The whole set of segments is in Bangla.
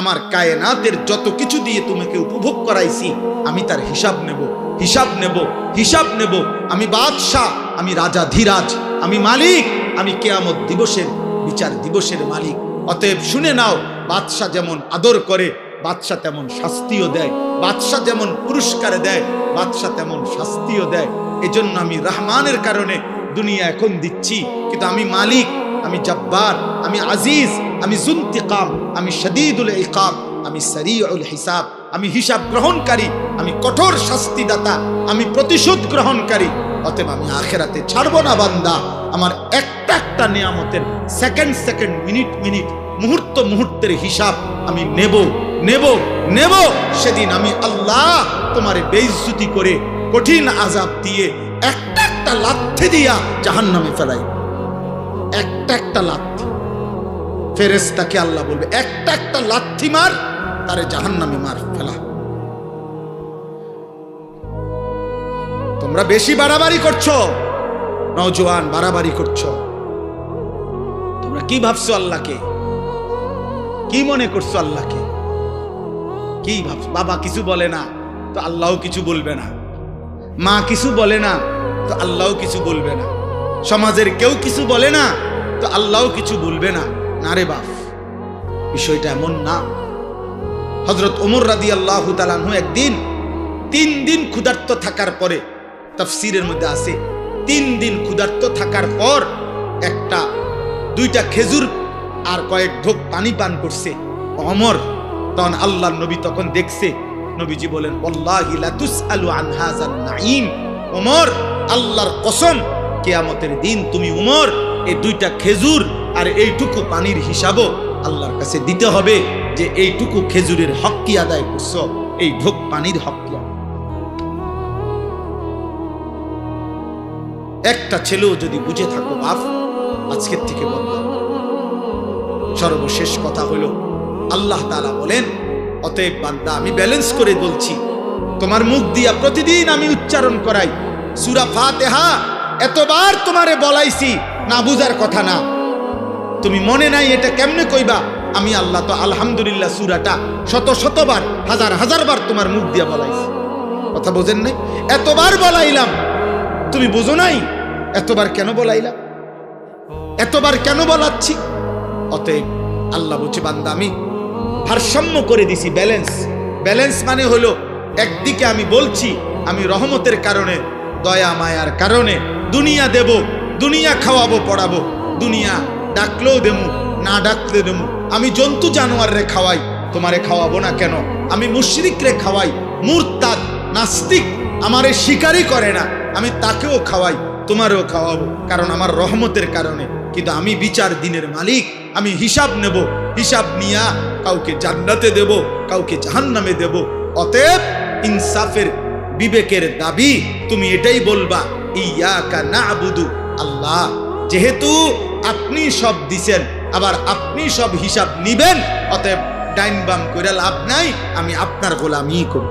আমার কায়নাতের যত কিছু দিয়ে তোমাকে উপভোগ করাইছি, আমি তার হিসাব নেব হিসাব নেব হিসাব নেব। আমি বাদশাহ, আমি রাজা ধীরাজ, আমি মালিক, আমি কেয়ামত দিবসের বিচার দিবসের মালিক। অতএব শুনে নাও, বাদশাহ যেমন আদর করে, বাদশাহ তেমন শাস্তিও দেয়। বাদশাহ যেমন পুরস্কার দেয়, বাদশাহ তেমন শাস্তিও দেয়। এজন্য আমি রহমানের কারণে দুনিয়া এখন দিচ্ছি। কিন্তু আমি মালিক, আমি জব্বার, আমি আজিজ আমি জুন্তিকাম, আমি শদীদুল ইকাব আমি সরিউল হিসাব, আমি হিসাব গ্রহণকারী, আমি কঠোর শাস্তিদাতা, আমি প্রতিশোধ গ্রহণকারী। অতএব আমি আখেরাতে ছাড়বো না, বান্দা। আমার একটা একটা নিয়ামতের সেকেন্ড সেকেন্ড মিনিট মিনিট মুহূর্ত মুহূর্তের হিসাব আমি নেব নেব নেব। সেদিন আমি আল্লাহ তোমার বেইজ্জতি করে কঠিন আজাব দিয়ে একটা একটা লাথি দিয়া জাহান নামে ফেলাই। একটা একটা লাথি। ফেরেস্তাকে আল্লাহ বলবে, একটা একটা লাথি মার, তারে জাহান নামে মার, ফেলা। তোমরা বেশি বাড়াবাড়ি করছ, নওজোয়ান, বাড়াবাড়ি করছ। তোমরা কি ভাবছ আল্লাহকে? কি মনে করছ আল্লাহকে? কি ভাবছ বাবা কিছু বলে না, তো আল্লাহও কিছু বলবে না। মা কিছু বলে না, তো আল্লাহও কিছু বলবে না। সমাজের কেউ কিছু বলে না, তো আল্লাহও কিছু বলবে না। না রে বাপ, বিষয়টা এমন না। হজরত ওমর রাদি আল্লাহ তালানহু একদিন তিন দিন ক্ষুধার্ত থাকার পরে, তফসিরের মধ্যে আছে, তিন দিন ক্ষুধার্ত থাকার পর একটা, দুইটা খেজুর আর কয়েক ঢোক পানি পান করছে। অমর, তখন আল্লাহ নবী তখন দেখছে, নবীজি বলেন আল্লাহর কসম, কেয়ামতের দিন তুমি উমর এই দুইটা খেজুর আর এইটুকু পানির হিসাবও আল্লাহর কাছে দিতে হবে যে এইটুকু খেজুরের হক কি আদায় করছ? এই ঢোক পানির হক কি একটা ছেলেও যদি বুঝে থাকো বাপ, আজকের থেকে বন্ধ সর্বশেষ কথা হলো, আল্লাহ তালা বলেন, অতএব বান্দা, আমি ব্যালেন্স করে বলছি, তোমার মুখ দিয়া প্রতিদিন আমি উচ্চারণ করাই। সুরা ফাতেহা, এতবার তোমারে বলাইছি, না বুঝার কথা না। তুমি মনে নাই এটা কেমনে কইবা? আমি আল্লাহ তো আলহামদুলিল্লাহ সুরাটা শত শতবার, হাজার হাজার বার তোমার মুখ দিয়া বলাইছি। কথা বোঝেন নাই? এতবার বলাইলাম। তুমি বোঝো নাই? এতবার কেন বলাইলাম? এতবার কেন বলাচ্ছি? অতএব আল্লাহ বলছে, বান্দা, আমি ভারসাম্য করে দিছি ব্যালেন্স ব্যালেন্স মানে হলো, একদিকে আমি বলছি, আমি রহমতের কারণে, দয়া মায়ার কারণে, দুনিয়া দেব, দুনিয়া খাওয়াবো, পড়াবো, দুনিয়া ডাকলেও দেমু, না ডাকলে দেমু। আমি জন্তু জানোয়াররে খাওয়াই, তোমারে খাওয়াবো না কেন? আমি মুশরিকরে খাওয়াই, মুরতাদ, নাস্তিক, আমারে শিকারই করে না। আমি তাকেও খাওয়াই, তোমারও খাওয়াবো, কারণ আমার রহমতের কারণে। কিন্তু আমি বিচার দিনের মালিক, আমি হিসাব নেব, হিসাব নিয়া কাউকে জান্নাতে দেব, কাউকে জাহান্নামে দেব। অতএব ইনসাফের বিবেকের দাবি, তুমি এটাই বলবা, ইয়াকা নাবুদু আল্লাহ। যেহেতু আপনি সব দিছেন, আবার আপনি সব হিসাব নিবেন, অতএব ডাইন বাম করে লাভ নাই, আমি আপনার গোলামি করব।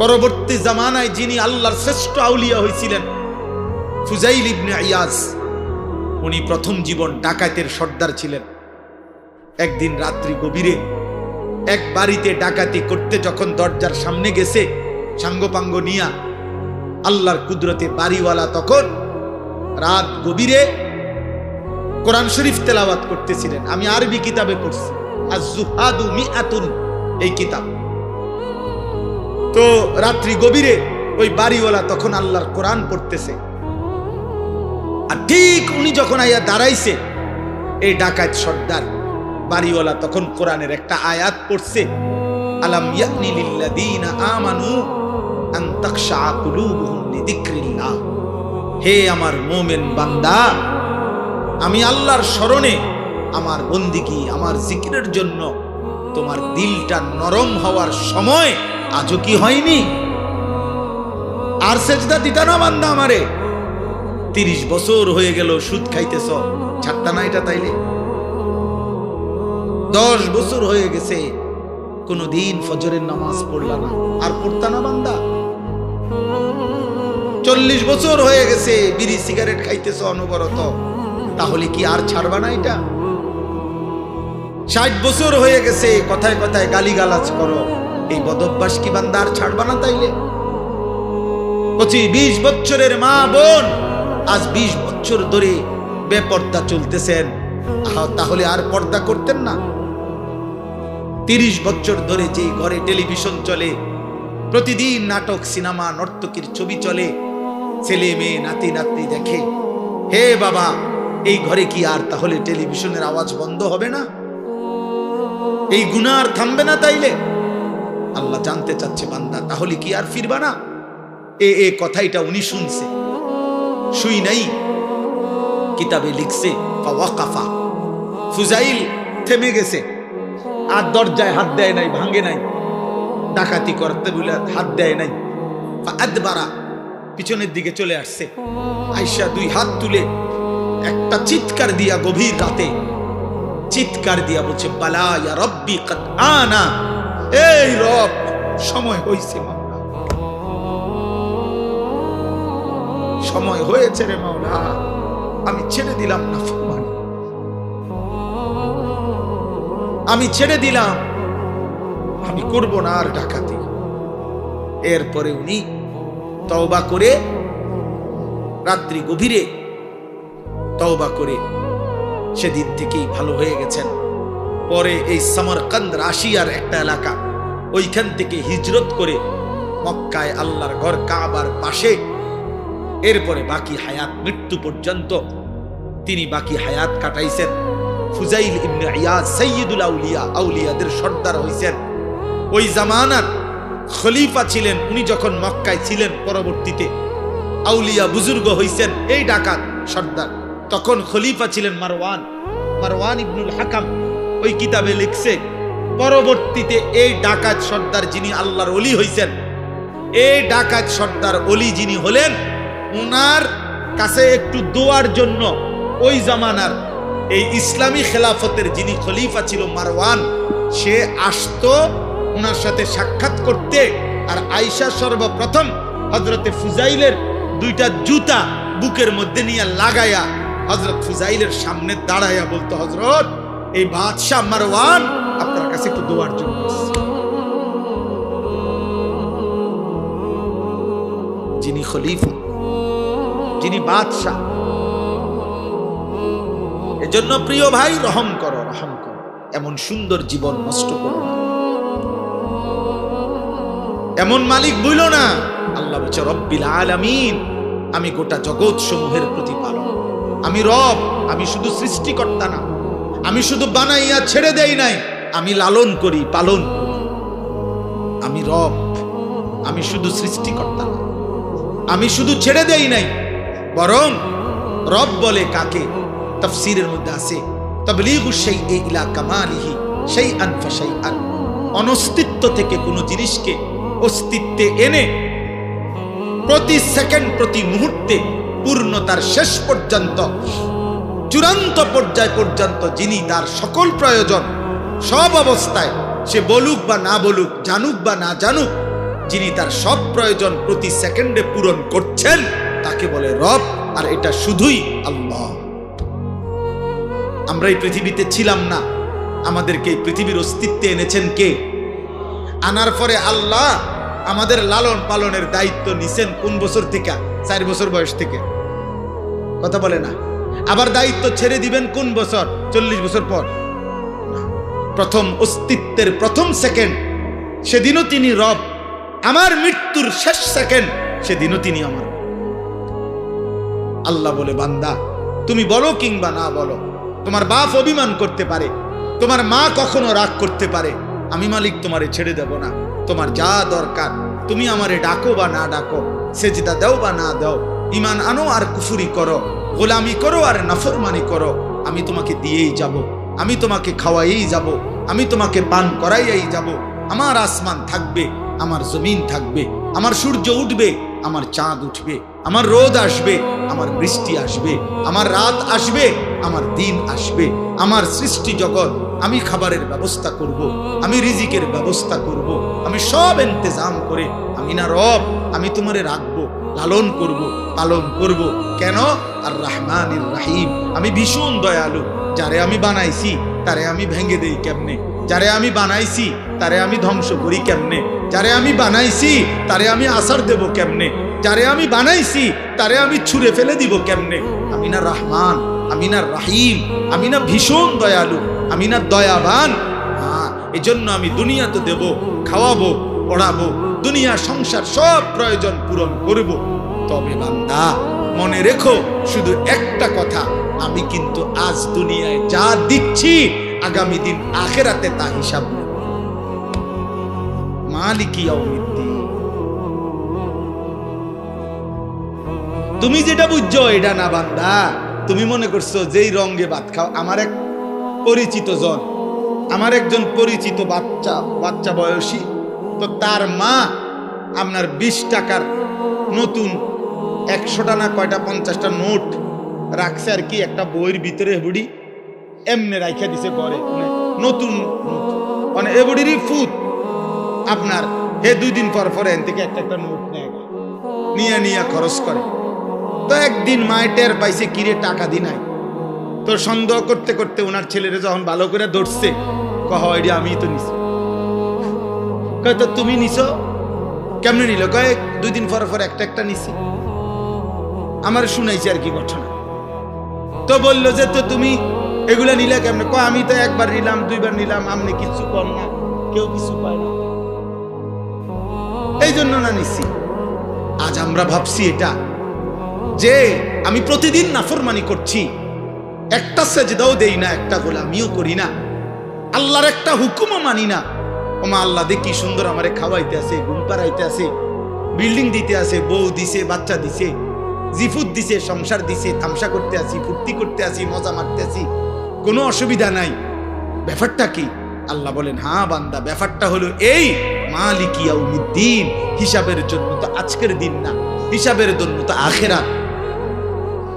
পরবর্তী জামানায় যিনি আল্লাহর শ্রেষ্ঠ আউলিয়া হয়েছিলেন ফুজাইল ইবনে ইয়াজ উনি প্রথম জীবন ডাকাতের সর্দার ছিলেন। একদিন রাত্রি গভীরে এক বাড়িতে ডাকাতি করতে যখন দরজার সামনে গেছে, সাঙ্গপাঙ্গ নিয়া আল্লাহর কুদরতে বাড়িওয়ালা তখন রাত গভীরে কোরআন শরীফ তেলাওয়াত করতেছিলেন। আমি আরবি কিতাবে পড়ছি। আর জুহাদু মিআতুন, এই কিতাব। তো রাত্রি গভীরে ওই বাড়িওয়ালা তখন আল্লাহর কোরআন পড়তেছে। আর ঠিক উনি যখন আইয়া দাঁড়াইছে, এই ডাকাত সর্দার বাড়িওয়ালা তখন কোরআনের একটা আয়াত পড়ছে, আলাম ইয়ানি লিল্লাযীনা আমানু আন কুলুবুহুম লিযিকরিল্লাহ হে আমার মোমেন বান্দা, আমি আল্লাহর স্মরণে আমার বন্দিগি, আমার জিকিরের জন্য তোমার দিলটা নরম হওয়ার সময় আজও কি হয়নি? আর সেজদা দিতা না বান্দা আমারে। তিরিশ বছর হয়ে গেল সুদ খাইতেছ, ছাড়তা না এটা তাইলে? দশ বছর হয়ে গেছে, কোনদিন ফজরের নামাজ পড়লা না। আর পড়তা না বান্দা? চল্লিশ বছর হয়ে গেছে, বিড়ি সিগারেট খাইতেছ অনবরত। তাহলে কি আর ছাড়বা না এটা? ষাট বছর হয়ে গেছে, কথায় কথায় গালিগালাজ করো। এই বদভ্যাস কি বান্দার ছাড়বা না তাইলে? বিশ বছরের মা বোন, আজ বিশ বছর ধরে বেপর্দা চলতেছেন। তাহলে আর পর্দা করতেন না? তিরিশ বছর ধরে যে ঘরে টেলিভিশন চলে, প্রতিদিন নাটক, সিনেমা, নর্তকীর ছবি চলে ছেলে মেয়ে, নাতি, নাতনি দেখে, হে বাবা, এই ঘরে কি আর তাহলে টেলিভিশনের আওয়াজ বন্ধ হবে না? এই গুনাহ আর থামবে না তাইলে? আল্লাহ জানতে চাচ্ছে, বান্দা, তাহলে কি আর ফিরবা না? এ এ কথাইটা উনি শুনছে। শুই নাই। কিতাবে লিখছে, ফাওয়াকাফা। ফুজাইল থেমে গেছে। আর দরজায় হাত দেয় নাই ভাঙ্গে নাই। ডাকাতি করতে বলে হাত দেয় নাই। আদবারা পিছনের দিকে চলে আসছে। আয়সা দুই হাত তুলে একটা চিৎকার দিয়া গভীর রাতে চিৎকার দিয়া বলছে, বালা ইয়া রব্বি কদ আনা। এই রব, সময় হইছে মাওলা। সময় হয়েছে রে মাওলা, আমি ছেড়ে দিলাম না ফরমান। আমি ছেড়ে দিলাম, আমি করব না আর ডাকাতি। এরপরে উনি তওবা করে রাত্রি গভীরে তওবা করে সেদিন থেকেই ভালো হয়ে গেছেন। পরে এই সামারকান্দ রাশিয়ার একটা এলাকা, ওইখান থেকে হিজরত করে মক্কায় আল্লাহর ঘর কাবার পাশে, এরপরে বাকি হায়াত মৃত্যু পর্যন্ত তিনি বাকি হায়াত কাটাইছেন। ফুজাইল ইবনে ইয়াদ সৈয়দুল আউলিয়া, আউলিয়াদের সর্দার হইছেন। ওই জামানার খলিফা ছিলেন, উনি যখন মক্কায় ছিলেন পরবর্তীতে। আউলিয়া বুজুর্গ হইছেন, এই ডাকাত সর্দার। তখন খলিফা ছিলেন মারওয়ান। মারওয়ান ইবনুল হাকাম ওই কিতাবে লিখছে, পরবর্তীতে এই ডাকাত সর্দার যিনি আল্লাহর অলি হইছেন, এই ডাকাত সর্দার অলি যিনি হলেন, উনার কাছে একটু দোয়ার জন্য ওই জামানার এই ইসলামী খেলাফতের যিনি খলিফা ছিল মারওয়ান, সে আসতো ওনার সাথে সাক্ষাৎ করতে আর আয়সা সর্বপ্রথম হজরতে ফুজাইলের দুইটা জুতা বুকের মধ্যে নিয়ে লাগায়া হজরত ফুজাইলের সামনে দাঁড়ায়া বলতো হজরত এই বাদশাহ মারওয়ান আপনার কাছে একটু দোয়ার জন্য যিনি খলিফা, যিনি বাদশাহ। এজন্য প্রিয় ভাই, রহম করো রহম করো। এমন সুন্দর জীবন নষ্ট করো না। এমন মালিক বইল না। আল্লাহ বলছে, রব্বিল আলামিন, আমি গোটা জগৎ সমূহের প্রতিপালক। আমি রব, আমি শুধু সৃষ্টিকর্তা না। আমি শুধু বানাইয়া ছেড়ে দেই নাই, আমি লালন করি, পালন আমি রব, আমি শুধু সৃষ্টিকর্তা না। আমি শুধু ছেড়ে দেই নাই, বরং রব বলে কাকে? তফসিরের মধ্যে আছে, তবলিগু সেই ইলা কামালিহি সেই আনফা সেই আন অনস্তিত্ব থেকে কোনো জিনিসকে অস্তিত্বে এনে প্রতি সেকেন্ড, প্রতি মুহূর্তে পূর্ণতার শেষ পর্যন্ত, চূড়ান্ত পর্যায় পর্যন্ত যিনি তার সকল প্রয়োজন, সব অবস্থায় সে বলুক বা না বলুক, জানুক বা না জানুক, যিনি তার সব প্রয়োজন প্রতি সেকেন্ডে পূরণ করছেন, তাকে বলে রব, আর এটা শুধুই আল্লাহ। আমরা এই পৃথিবীতে ছিলাম না। আমাদেরকে এই পৃথিবীর অস্তিত্বে এনেছেন কে? আনার পরে আল্লাহ আমাদের লালন পালনের দায়িত্ব নিছেন কোন বছর থেকে? চার বছর বয়স থেকে। কথা বলে না। আবার দায়িত্ব ছেড়ে দিবেন কোন বছর? চল্লিশ বছর পর। প্রথম অস্তিত্বের প্রথম সেকেন্ড সেদিনও তিনি রব। আমার মৃত্যুর শেষ সেকেন্ড সেদিনও তিনি আমার। আল্লাহ বলে, বান্দা, তুমি বলো কিংবা না বলো, তোমার বাপ অভিমান করতে পারে, তোমার মা কখনো রাগ করতে পারে আমি মালিক তোমারে ছেড়ে দেব না। তোমার যা দরকার, তুমি আমারে ডাকো বা না ডাকো, সেজদা দাও বা না দাও ইমান আনো আর কুফুরি করো, গোলামি করো আর নাফরমানি করো, আমি তোমাকে দিয়েই যাব, আমি তোমাকে খাওয়াইয়েই যাব, আমি তোমাকে পান করাইয়াই যাব, আমার আসমান থাকবে, আমার জমিন থাকবে, আমার সূর্য উঠবে, আমার চাঁদ উঠবে, আমার রোদ আসবে, আমার বৃষ্টি আসবে, আমার রাত আসবে আমার দিন আসবে, আমার সৃষ্টি জগৎ, আমি খাবারের ব্যবস্থা করব। আমি রিজিকের ব্যবস্থা করব। আমি সব ইন্তজাম করে আমি না রব, আমি তোমারে রাখব, লালন করব, পালন করব। কেন? আর রাহমান রাহিম। আমি ভীষণ দয়ালু, যারে আমি বানাইছি, তারে আমি ভেঙে দেই কেমনে? যারে আমি বানাইছি, তারে আমি ধ্বংস করি কেমনে? যারে আমি বানাইছি, তারে আমি আসার দেব কেমনে? যারে আমি বানাইছি, তারে আমি ছুঁড়ে ফেলে দিব কেমনে? আমি না রহমান আমি না রাহিম আমি না ভীষণ দয়ালু আমি না দয়াবান। হ্যাঁ এই জন্য আমি দুনিয়া তো দেব, খাওয়াবো, পড়াবো, দুনিয়া সংসার সব প্রয়োজন পূরণ করব। তবে বান্দা, মনে রেখো, শুধু একটা কথা, আমি কিন্তু আজ দুনিয়ায় যা দিচ্ছি, আগামী দিন আখেরাতে তা হিসাব নেব। মালিকি। তুমি যেটা বুঝছ, এটা না বান্দা। তুমি মনে করছ যেই রঙে ভাত খাও? আমার এক পরিচিত জন, আমার একজন পরিচিত বাচ্চা বাচ্চা বয়সী। তো তার মা আপনার বিশ টাকার নতুন একশোটা না কয়টা পঞ্চাশটা নোট রাখছে আর কি, একটা বইয়ের ভিতরে বুড়ি এমনি রাইখা দিছে পরে মানে নতুন মানে এ বুড়িরই ফুট আপনার। হে দুই দিন পর পর এন থেকে একটা একটা নোট নেয়। নিয়ে নিয়ে খরচ করে। তো একদিন মায়ের টের পাইছে, কিরে, টাকা দি নাই। তো সন্দেহ করতে করতে ওনার ছেলেরা যখন ভালো করে ধরছে, কহ এটি আমি তো নিছি। কয়, তো তুমি নিছো? কেমনে নিল? কয়, দুই দিন পর পর একটা একটা নিছি। আমার শুনাইছে আর কি ঘটনা। তো বলল যে, তো তুমি এগুলা নিলে কেমনে? কয়, আমি তো একবার নিলাম, দুইবার নিলাম, আমনি কিছু কম না, কেউ কিছু পায় না। এই জন্য না নিছি। আজ আমরা ভাবছি এটা যে আমি প্রতিদিন নাফরমানি করছি। একটা সেজদাও দেই না, একটা গোলামিও করি না। আল্লাহর একটা হুকুমও মানি না। ওমা আল্লাহ দেখি সুন্দর আমারে খাওয়াইতে আছে, ঘুম পাড়াইতে আছে, বিল্ডিং দিতে আছে, বউ দিছে, বাচ্চা দিছে, জিফুত দিছে, সংসার দিছে, তামসা করতে আছি, ফুর্তি করতে আছি, মজা মারতে আছি, কোনো অসুবিধা নাই। ব্যাপারটা কি? আল্লাহ বলেন হ্যাঁ বান্দা, ব্যাপারটা হলো এই মালিকিয়াউমিদ্দিন হিসাবের জন্য তো আজকের দিন না, হিসাবের জন্য তো আখেরা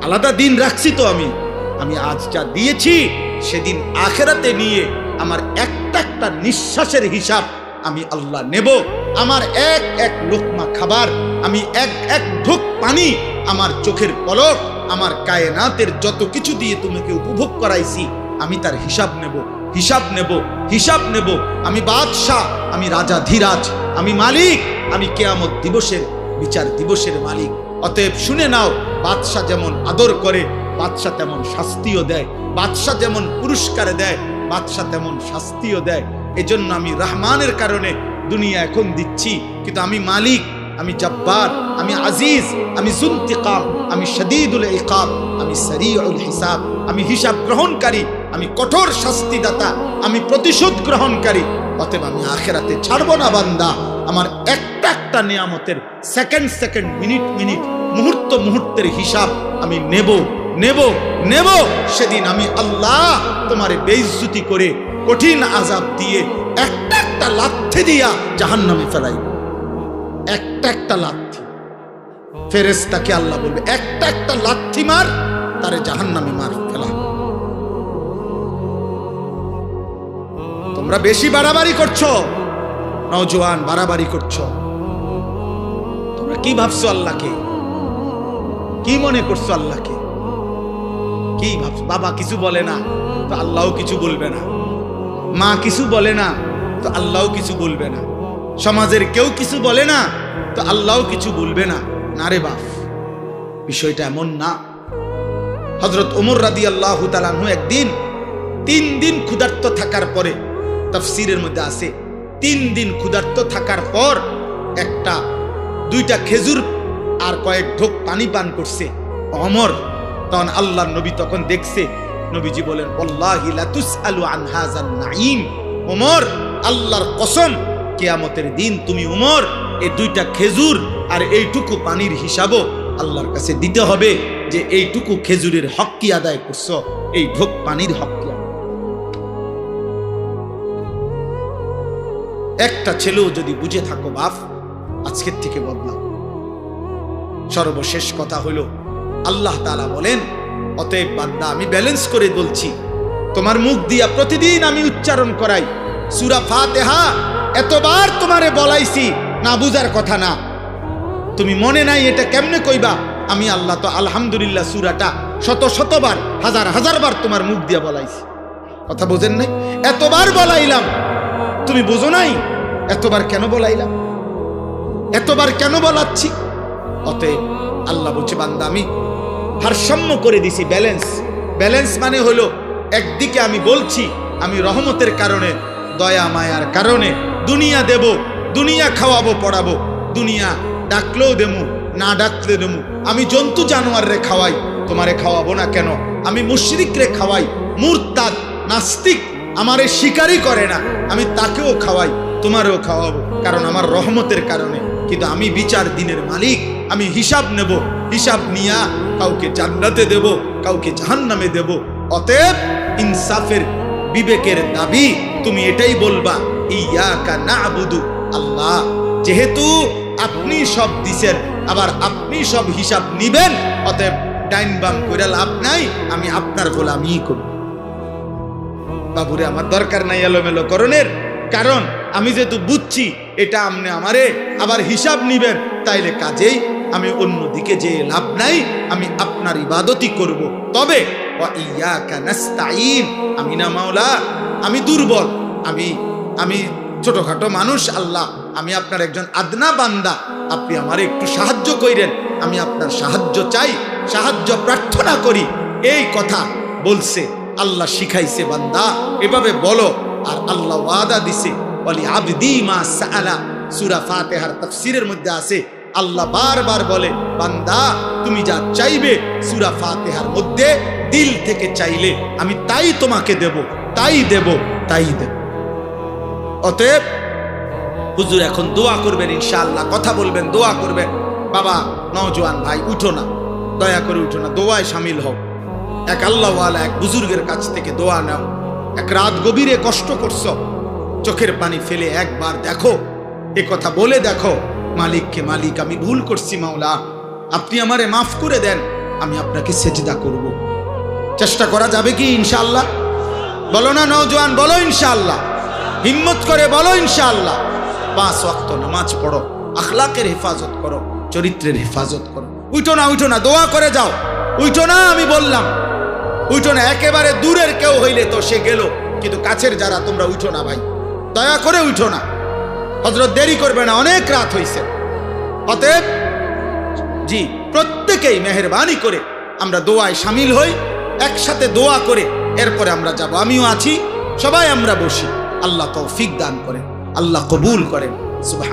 আলাদা দিন রাখছি তো আমি। আমি আজ যা দিয়েছি, সেদিন আখেরাতে নিয়ে আমার একটা একটা নিঃশ্বাসের হিসাব আমি আল্লাহ নেব। আমার এক এক লোকমা খাবার, আমি এক এক ঢুক পানি, আমার চোখের পলক, আমার কায়নাতের যত কিছু দিয়ে তোমাকে উপভোগ করাইছি, আমি তার হিসাব নেব হিসাব নেব হিসাব নেব। আমি বাদশাহ, আমি রাজা ধীরাজ, আমি মালিক, আমি কেয়ামত দিবসের, বিচার দিবসের মালিক। অতএব শুনে নাও, বাদশাহ যেমন আদর করে, বাদশাহ তেমন শাস্তিও দেয়, বাদশাহ যেমন পুরস্কার দেয়, বাদশাহ তেমন শাস্তিও দেয়। এজন্য আমি রহমানের কারণে দুনিয়া এখন দিচ্ছি। কিন্তু আমি মালিক, আমি জব্বার, আমি আজিজ, আমি জুন্তিকাম, আমি শদীদুল ইকাব আমি সরিউল হিসাব, আমি হিসাব গ্রহণকারী, আমি কঠোর শাস্তিদাতা, আমি প্রতিশোধ গ্রহণকারী। অতএব আমি আখেরাতে ছাড়বো না, বান্দা। আমার একটা একটা নিয়ামতের সেকেন্ড সেকেন্ড মিনিট মিনিট মুহূর্ত, মুহূর্তের হিসাব আমি নেব নেব নেব। সেদিন আমি আল্লাহ তোমারে বেইজ্জতি করে কঠিন আজাব দিয়ে একটা একটা লাথি দিয়া জাহান্নামে ফেলাই একটা একটা লাথি। ফেরেস্তাকে আল্লাহ বলবে, একটা একটা লাথি মার, তারে জাহান্নামে মার, ফেলা। তোমরা বেশি বাড়াবাড়ি করছ। নওজোয়ান, বাড়াবাড়ি করছ। তোমরা কি ভাবছ আল্লাহকে? কি মনে করছ আল্লাহকে? কি ভাবছ? বাবা কিছু বলে না, তো আল্লাহও কিছু বলবে না। মা কিছু বলে না, তো আল্লাহও কিছু বলবে না। সমাজের কেউ কিছু বলে না, তো আল্লাহও কিছু বলবে না। না রে বাপ, বিষয়টা এমন না। হজরত ওমর রাদি আল্লাহ তালানহু একদিন, তিন দিন ক্ষুধার্ত থাকার পরে, তফসিরের মধ্যে আছে তিন দিন ক্ষুধার্ত থাকার পর একটা, দুইটা খেজুর আর কয়েক ঢোক পানি পান করছে। অমর, তখন আল্লাহ নবী তখন দেখছে, নবীজি বলেন নাঈম। ওমর, আল্লাহর কসম, কেয়ামতের দিন তুমি উমর এই দুইটা খেজুর আর এইটুকু পানির হিসাবও আল্লাহর কাছে দিতে হবে যে এইটুকু খেজুরের হক কি আদায় করছ, এই ঢোক পানির হক একটা ছেলেও যদি বুঝে থাকো বাপ, আজকের থেকে বদলাও। সর্বশেষ কথা হলো, আল্লাহ তালা বলেন, অতএব বান্দা, আমি ব্যালেন্স করে বলছি, তোমার মুখ দিয়া প্রতিদিন আমি উচ্চারণ করাই। সুরা ফাতেহা, এতবার তোমারে বলাইছি, না বুঝার কথা না। তুমি মনে নাই এটা কেমনে কইবা? আমি আল্লাহ তো আলহামদুলিল্লাহ সুরাটা শত শতবার, হাজার হাজারবার তোমার মুখ দিয়া বলাইছি। কথা বোঝেন নাই? এতবার বলাইলাম তুমি বোঝো নাই? এতবার কেন বলাইলাম? এতবার কেন বলাচ্ছি? অতএব আল্লাহ বলছে, বান্দা, আমি ভারসাম্য করে দিছি ব্যালেন্স ব্যালেন্স মানে হলো, একদিকে আমি বলছি, আমি রহমতের কারণে, দয়া মায়ার কারণে, দুনিয়া দেব, দুনিয়া খাওয়াবো, পড়াবো, দুনিয়া ডাকলেও দেমু, না ডাকলে দেমু। আমি জন্তু জানোয়াররে খাওয়াই, তোমারে খাওয়াবো না কেন? আমি মুশরিকরে খাওয়াই, মুরতাদ, নাস্তিক আমারে শিকারই করে না। আমি তাকেও খাওয়াই, তোমারও খাওয়াবো, কারণ আমার রহমতের কারণে। কিন্তু আমি বিচার দিনের মালিক, আমি হিসাব নেব, হিসাব নিয়া কাউকে জান্নাতে দেব, কাউকে জাহান্নামে দেব। অতএব ইনসাফের বিবেকের দাবি, তুমি এটাই বলবা, ইয়াকা নাবুদু আল্লাহ। যেহেতু আপনি সব দিছেন, আবার আপনি সব হিসাব নিবেন, অতএব ডাইন বাম করে লাভ নাই, আমি আপনার গোলামি করব। বাবুরে, আমার দরকার নাই এলোমেলো করণের। কারণ আমি যেহেতু বুঝছি, এটা আপনি আমারে আবার হিসাব নিবেন। তাইলে কাজেই আমি অন্যদিকে যে লাভ নাই, আমি আপনার ইবাদতই করব। তবে আমি না মাওলা, আমি দুর্বল। আমি আমি ছোটখাটো মানুষ, আল্লাহ, আমি আপনার একজন আদনা বান্দা। আপনি আমার একটু সাহায্য কইরেন, আমি আপনার সাহায্য চাই, সাহায্য প্রার্থনা করি। এই কথা বলছে আল্লাহ শিখাইছে বান্দা, এভাবে বলো, আর আল্লাহ ওয়াদা দিছে বলি আবদি মা সাআলা। সূরা ফাতিহার তাফসীরের মধ্যে আছে, আল্লাহ বারবার বলে, বান্দা, তুমি যা চাইবে সূরা ফাতিহার মধ্যে, দিল থেকে চাইলে আমি তাই তোমাকে দেব, তাই দেব তাই দেব। অতএব, হুজুর এখন দোয়া করবেন ইনশাআল্লাহ, কথা বলবেন, দোয়া করবেন। বাবা, নওজোয়ান ভাই, উঠো না, দয়া করে উঠো না, দোয়ায় সামিল হও। এক আল্লাহওয়ালা এক বুজুর্গের কাছ থেকে দোয়া নাও। এক রাত গভীরে কষ্ট করছ। চোখের পানি ফেলে একবার দেখো। এ কথা বলে দেখো, মালিককে মালিক, আমি ভুল করছি মাওলা। আপনি আমারে মাফ করে দেন, আমি আপনাকে সেজদা করব। চেষ্টা করা যাবে কি ইনশাল্লাহ বলো না নওজোয়ান, বলো ইনশাল্লাহ হিম্মত করে বলো ইনশাল্লাহ পাঁচ ওয়াক্ত নামাজ পড়ো, আখলাকের হেফাজত করো, চরিত্রের হেফাজত করো। উঠো না উঠো না, দোয়া করে যাও। উঠো না, আমি বললাম। উঠো না একেবারে দূরের কেউ হইলে তো সে গেল। কিন্তু কাছের যারা, তোমরা উঠো না ভাই। দয়া করে উঠো না। হজরত দেরি করবে না, অনেক রাত হইছে। অতএব, জি, প্রত্যেকেই মেহরবানি করে আমরা দোয়ায় সামিল হই, একসাথে দোয়া করে এরপরে আমরা যাব। আমিও আছি, সবাই আমরা বসি। আল্লাহ তৌফিক দান করেন, আল্লাহ কবুল করেন। সুবহান